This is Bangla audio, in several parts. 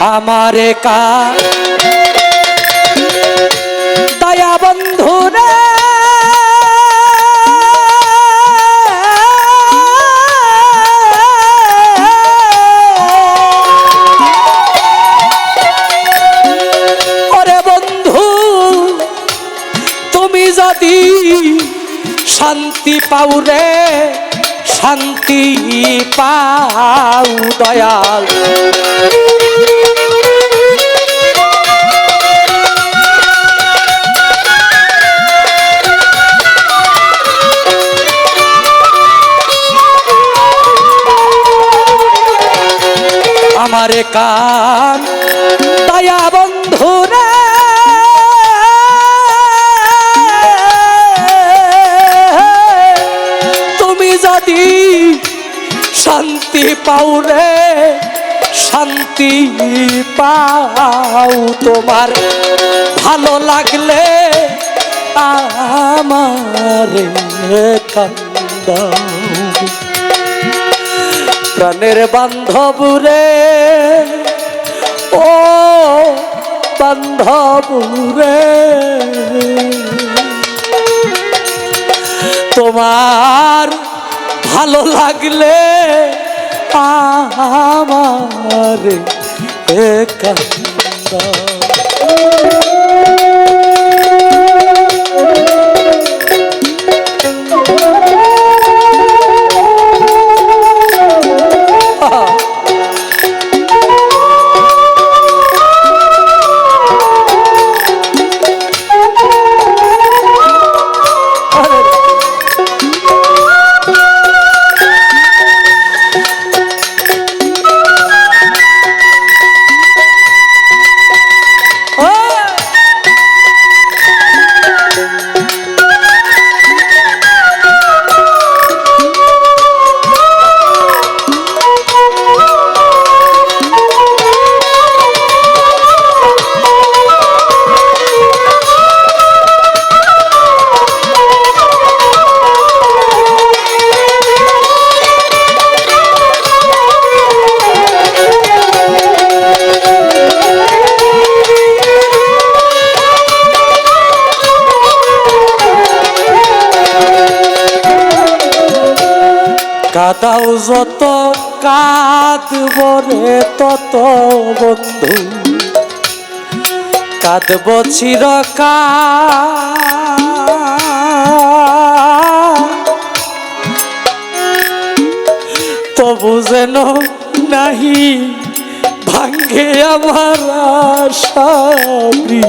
আমারে কা দয়া বন্ধু রে। যদি শান্তি পাও রে শান্তি পাও দয়াল। আমারে কান। দয়া বন্ধু রে তুমি যদি শান্তি পাও রে, শান্তি পাও তোমার। ভালো লাগলে আমার কান্দাও। প্রাণের বান্ধব রে। ও বান্ধব রে। তোমার ভালো লাগলে আমার একান্ত। কাদাও যত কাঁদব রে তত বন্ধু। কাঁদব চিরকা তবু যেন নাহি ভাঙ্গে আমার আশাবি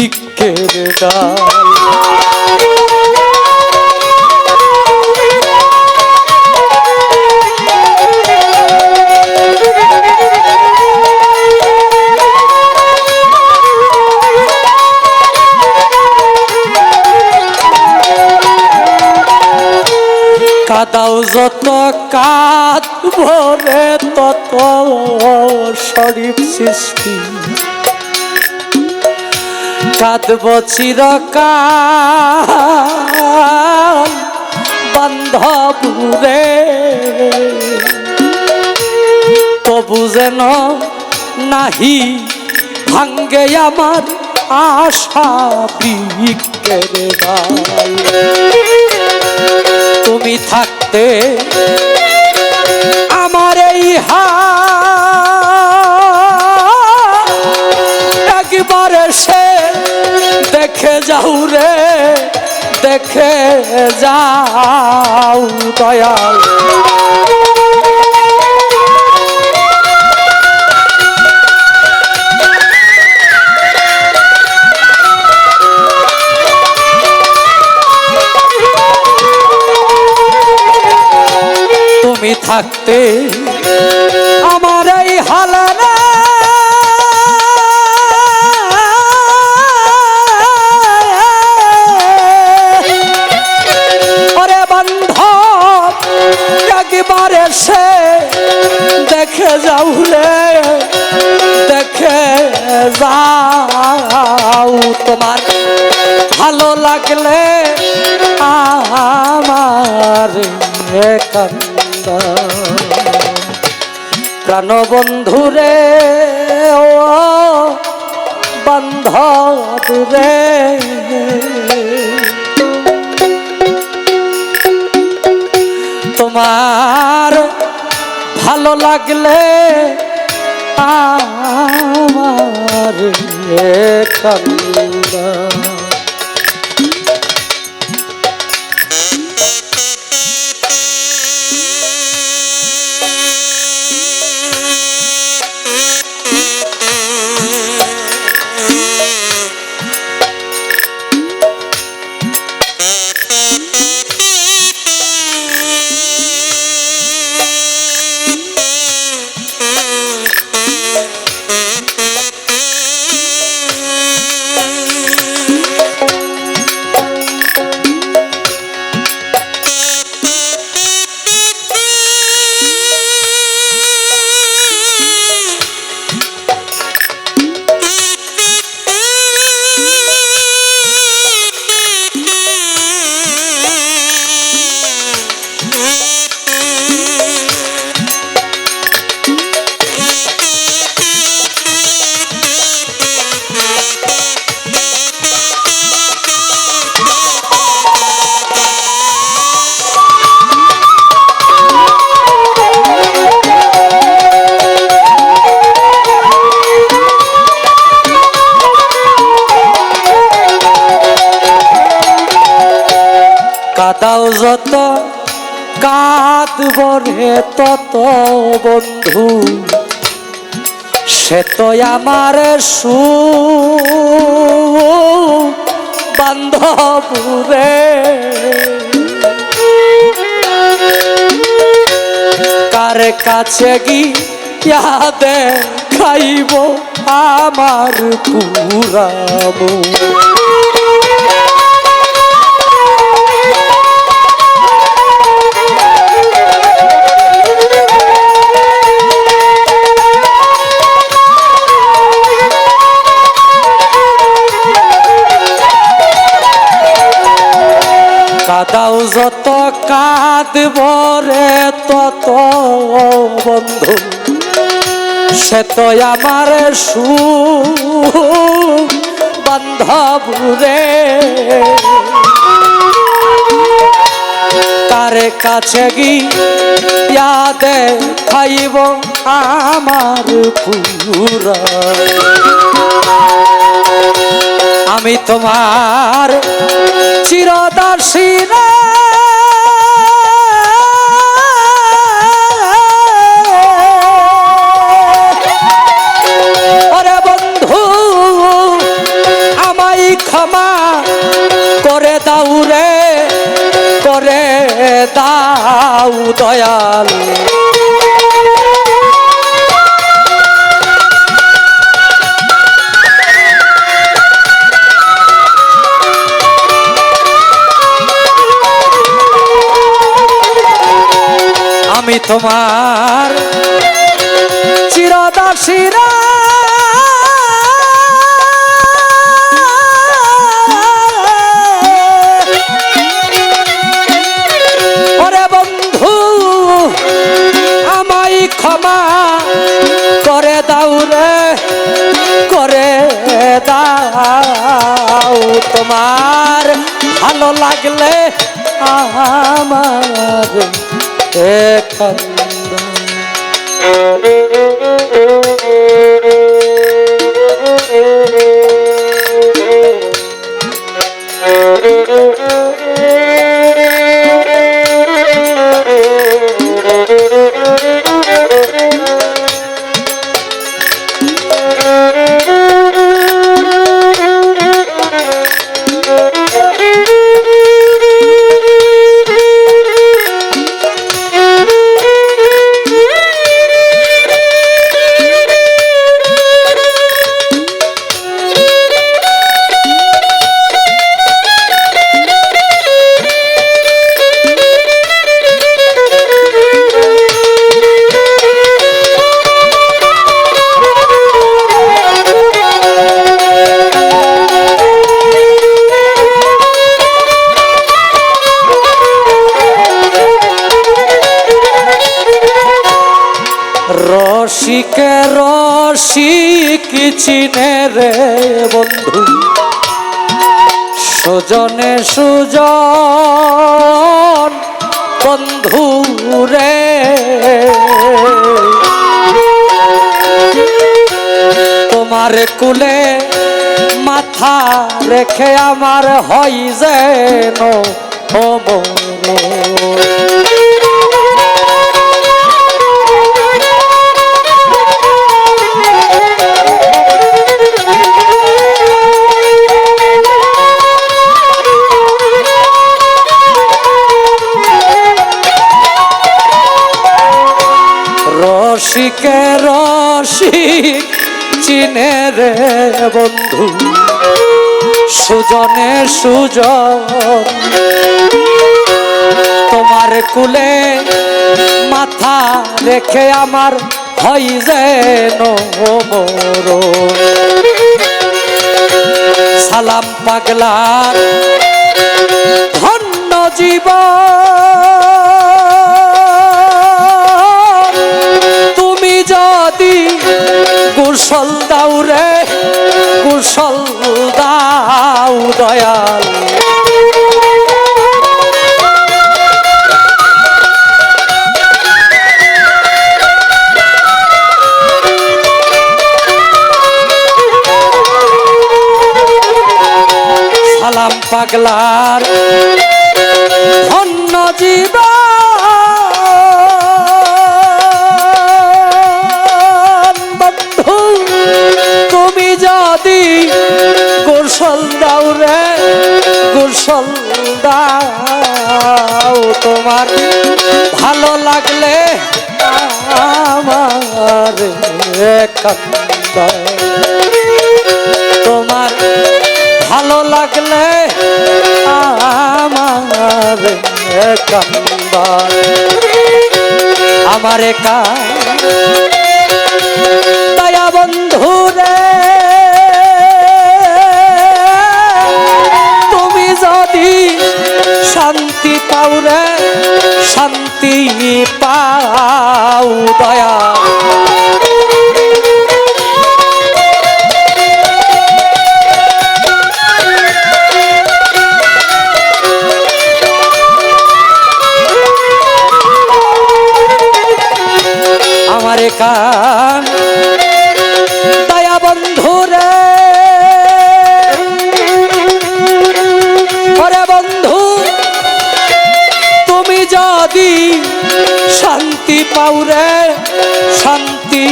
ইকের ডাল কাদাও যত কাত ভরে, তত শরীফ সৃষ্টি। কাঁদব চিরকাল বান্ধব রে তবু যেন নাহি ভাঙ্গে আমার আশা বিকের তুমি থাকতে আমার এই একবার সে দেখে যাও রে দেখে যাও দয়াল। থাকতে আমার এই হালারা ওরে বান্ধব, একবার সে দেখে যাও রে, দেখে যাও তোমার। ভালো লাগলে আমার কান্দা প্রাণ বন্ধুরে ও বন্ধ রে তোমার ভালো লাগলে আমার কন্দা কাদাও যত কাঁদব রে তত বন্ধু। সে তো আমার সু বান্ধব রে কার কাছে গিয়া খাইব আমার পুরাবো? কাদাও যত কাঁদব রে, তত বন্ধু। সে তো আমার সু বান্ধব রে কারে কাছে গিয়াদে খাইব আমার পুরা। আমি তোমার চিরদাসী দাও দয়াল। আমি তোমার চিরদাসীরা লাগলে আমার কান্দা রসিক চিনে রে বন্ধু? সুজনে সুজন বন্ধু রে। তোমার কুলে মাথা রেখে আমার হয় যেন ও রসিকে রসিক চিনে রে বন্ধু। সুজনে সুজন, তোমার কুলে মাথা রেখে আমার হয় যেন সালাম পাগলা ধন্য জীবন। কুশল দাও রে কুশল দাও দয়াল। সালাম পাগলার ধন্য জীবন। গোসল দাও রে, গোসল দাও। তোমার ভালো লাগলে আমার তোমার ভালো লাগলে আমার আমার একা। দয়া বন্ধু রে যদি শান্তি পাও রে শান্তি পাও দয়া। আমার যদি শান্তি পাও রে শান্তি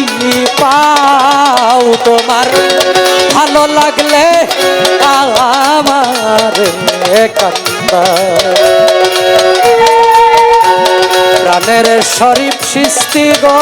পাও তোমার। ভালো লাগলে আমার প্রাণের শরীফ সৃষ্টি গো।